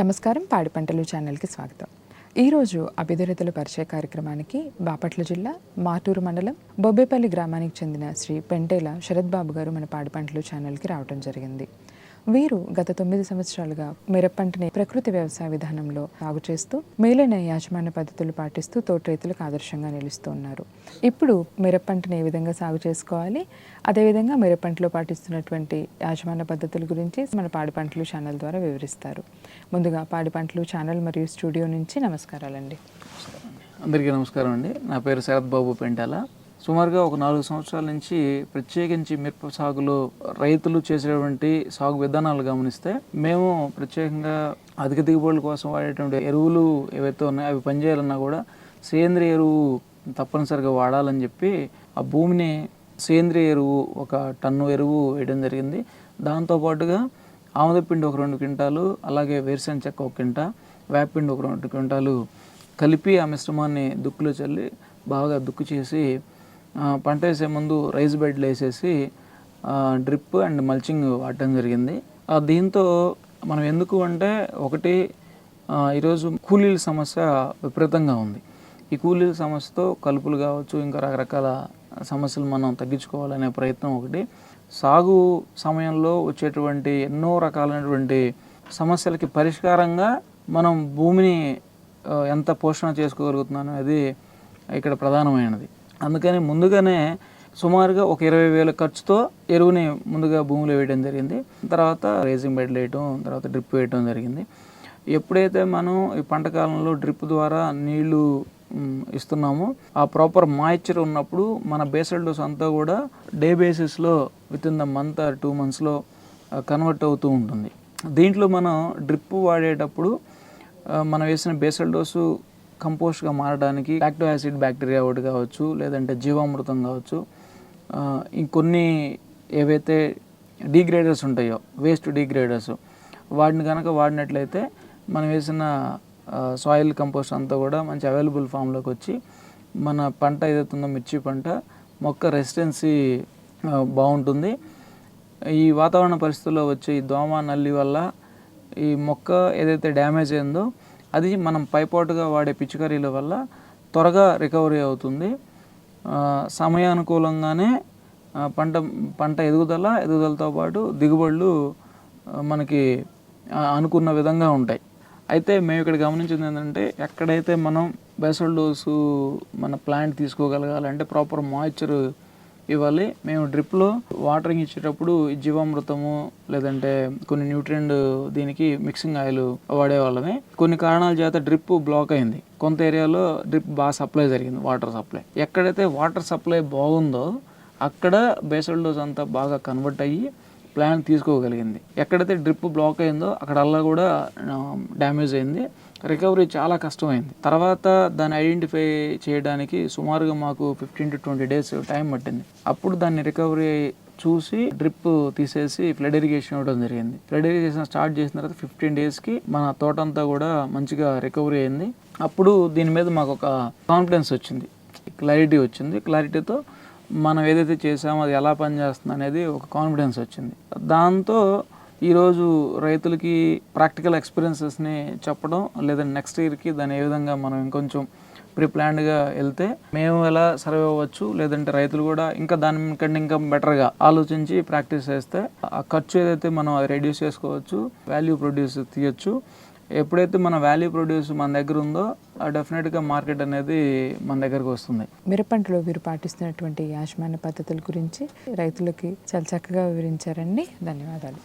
నమస్కారం. పాడి పంటలు ఛానల్కి స్వాగతం. ఈరోజు అభిధరితల పరిచయ కార్యక్రమానికి బాపట్ల జిల్లా మాటూరు మండలం బొబ్బేపల్లి గ్రామానికి చెందిన శ్రీ పెంటేల శరత్ బాబు గారు మన పాడి పంటలు ఛానల్కి రావడం జరిగింది. వీరు గత తొమ్మిది సంవత్సరాలుగా మిరప పంటని ప్రకృతి వ్యవసాయ విధానంలో సాగు చేస్తూ మేలైన యాజమాన్య పద్ధతులు పాటిస్తూ తోట రైతులకు ఆదర్శంగా నిలుస్తూ ఉన్నారు. ఇప్పుడు మిరప పంటని ఏ విధంగా సాగు చేసుకోవాలి? అదేవిధంగా మిరప పంటలో పాటిస్తున్నటువంటి యాజమాన్య పద్ధతుల గురించి మన పాడి పంటలు ఛానల్ ద్వారా వివరిస్తారు. ముందుగా పాడి పంటలు ఛానల్ మరియు స్టూడియో నుంచి నమస్కారాలండి. అందరికీ నమస్కారం అండి. నా పేరు శరత్ బాబు పెంటాల. సుమారుగా ఒక నాలుగు సంవత్సరాల నుంచి ప్రత్యేకించి మిరప సాగులో రైతులు చేసేటువంటి సాగు విధానాలు గమనిస్తే మేము ప్రత్యేకంగా అధిక దిగుబడుల కోసం వాడేటువంటి ఎరువులు ఏవైతే ఉన్నాయో అవి పనిచేయాలన్నా కూడా సేంద్రియ ఎరువు తప్పనిసరిగా వాడాలని చెప్పి ఆ భూమిని సేంద్రియ ఎరువు ఒక టన్ను ఎరువు వేయడం జరిగింది. దాంతోపాటుగా ఆమదపిండి ఒక రెండు క్వింటాలు అలాగే వేరుశెనగ చెక్క ఒక క్వింటా వేపపిండి ఒక రెండు క్వింటాలు కలిపి ఆ మిశ్రమాన్ని దుక్కులో చల్లి బాగా దుక్కు చేసి పంట వేసే ముందు రైస్ బెడ్లు వేసేసి డ్రిప్ అండ్ మల్చింగ్ వాడటం జరిగింది. దీంతో మనం ఎందుకు అంటే ఒకటి ఈరోజు కూలీల సమస్య విపరీతంగా ఉంది. ఈ కూలీల సమస్యతో కలుపులు కావచ్చు ఇంకా రకరకాల సమస్యలు మనం తగ్గించుకోవాలనే ప్రయత్నం ఒకటి. సాగు సమయంలో వచ్చేటువంటి ఎన్నో రకాలైనటువంటి సమస్యలకి పరిష్కారంగా మనం భూమిని ఎంత పోషణ చేసుకోగలుగుతున్నాం అనేది ఇక్కడ ప్రధానమైనది. అందుకని ముందుగానే సుమారుగా ఒక ఇరవై వేల ఖర్చుతో ఎరువుని ముందుగా భూమిలో వేయడం జరిగింది. తర్వాత రేసింగ్ బెడ్లు వేయటం తర్వాత డ్రిప్ వేయటం జరిగింది. ఎప్పుడైతే మనం ఈ పంట కాలంలో డ్రిప్ ద్వారా నీళ్ళు ఇస్తున్నామో ఆ ప్రాపర్ మాయిశ్చర్ ఉన్నప్పుడు మన బేసల్ డోస్ అంతా కూడా డే బేసిస్లో with in the month or two మంత్స్లో కన్వర్ట్ అవుతూ ఉంటుంది. దీంట్లో మనం డ్రిప్ వాడేటప్పుడు మనం వేసిన బేసల్ డోసు కంపోస్ట్గా మారడానికి లాక్టో యాసిడ్ బ్యాక్టీరియా ఒకటి కావచ్చు లేదంటే జీవామృతం కావచ్చు ఇంకొన్ని ఏవైతే డీగ్రేడర్స్ ఉంటాయో వేస్ట్ డీగ్రేడర్స్ వాటిని కనుక వాడినట్లయితే మనం వేసిన సాయిల్ కంపోస్ట్ అంతా కూడా మంచి అవైలబుల్ ఫామ్లోకి వచ్చి మన పంట ఏదైతే ఉందో మిర్చి పంట మొక్క రెసిస్టెన్సీ బాగుంటుంది. ఈ వాతావరణ పరిస్థితుల్లో వచ్చే ఈ దోమ నల్లి వల్ల ఈ మొక్క ఏదైతే డ్యామేజ్ అయిందో అది మనం పైపాటుగా వాడే పిచికారీల వల్ల త్వరగా రికవరీ అవుతుంది. సమయానుకూలంగానే పంట పంట ఎదుగుదల ఎదుగుదలతో పాటు దిగుబడులు మనకి అనుకున్న విధంగా ఉంటాయి. అయితే మేము ఇక్కడ గమనించింది ఏంటంటే ఎక్కడైతే మనం బెసల్ డోసు మన ప్లాంట్ తీసుకోగలగాలంటే ప్రాపర్ మాయిశ్చర్ ఇవ్వాలి. మేము డ్రిప్లో వాటరింగ్ ఇచ్చేటప్పుడు జీవామృతము లేదంటే కొన్ని న్యూట్రియంట్ దీనికి మిక్సింగ్ ఆయిల్ వాడేవాళ్ళమే. కొన్ని కారణాల చేత డ్రిప్ బ్లాక్ అయింది. కొంత ఏరియాలో డ్రిప్ బాగా సప్లై జరిగింది వాటర్ సప్లై. ఎక్కడైతే వాటర్ సప్లై బాగుందో అక్కడ బేసల్ డోస్ అంతా బాగా కన్వర్ట్ అయ్యి ప్లాన్ తీసుకోగలిగింది. ఎక్కడైతే డ్రిప్ బ్లాక్ అయిందో అక్కడల్లా కూడా డ్యామేజ్ అయింది. రికవరీ చాలా కష్టమైంది. తర్వాత దాన్ని ఐడెంటిఫై చేయడానికి సుమారుగా మాకు fifteen to twenty days time పట్టింది. అప్పుడు దాన్ని రికవరీ చూసి డ్రిప్ తీసేసి ఫ్లడ్ ఇరిగేషన్ ఇవ్వడం జరిగింది. ఫ్లడ్ ఇరిగేషన్ స్టార్ట్ చేసిన తర్వాత ఫిఫ్టీన్ డేస్కి మన తోట అంతా కూడా మంచిగా రికవరీ అయింది. అప్పుడు దీని మీద మాకు ఒక కాన్ఫిడెన్స్ వచ్చింది. క్లారిటీ వచ్చింది. క్లారిటీతో మనం ఏదైతే చేసామో అది ఎలా పనిచేస్తుంది అనేది ఒక కాన్ఫిడెన్స్ వచ్చింది. దాంతో ఈరోజు రైతులకి ప్రాక్టికల్ ఎక్స్పీరియన్సెస్ని చెప్పడం లేదంటే నెక్స్ట్ ఇయర్కి దాన్ని ఏ విధంగా మనం ఇంకొంచెం ప్రీ ప్లాన్డ్గా వెళ్తే మేము ఎలా సర్వే అవ్వచ్చు లేదంటే రైతులు కూడా ఇంకా దానికంటే ఇంకా బెటర్గా ఆలోచించి ప్రాక్టీస్ చేస్తే ఆ ఖర్చు ఏదైతే మనం అది రెడ్యూస్ చేసుకోవచ్చు వాల్యూ ప్రొడ్యూస్ తీయచ్చు. ఎప్పుడైతే మన వాల్యూ ప్రొడ్యూస్ మన దగ్గర ఉందో డెఫినెట్గా మార్కెట్ అనేది మన దగ్గరకు వస్తుంది. మిరప పంటలో వీరు పాటిస్తున్నటువంటి యాజమాన్య పద్ధతుల గురించి రైతులకి చాలా చక్కగా వివరించారండి. ధన్యవాదాలు.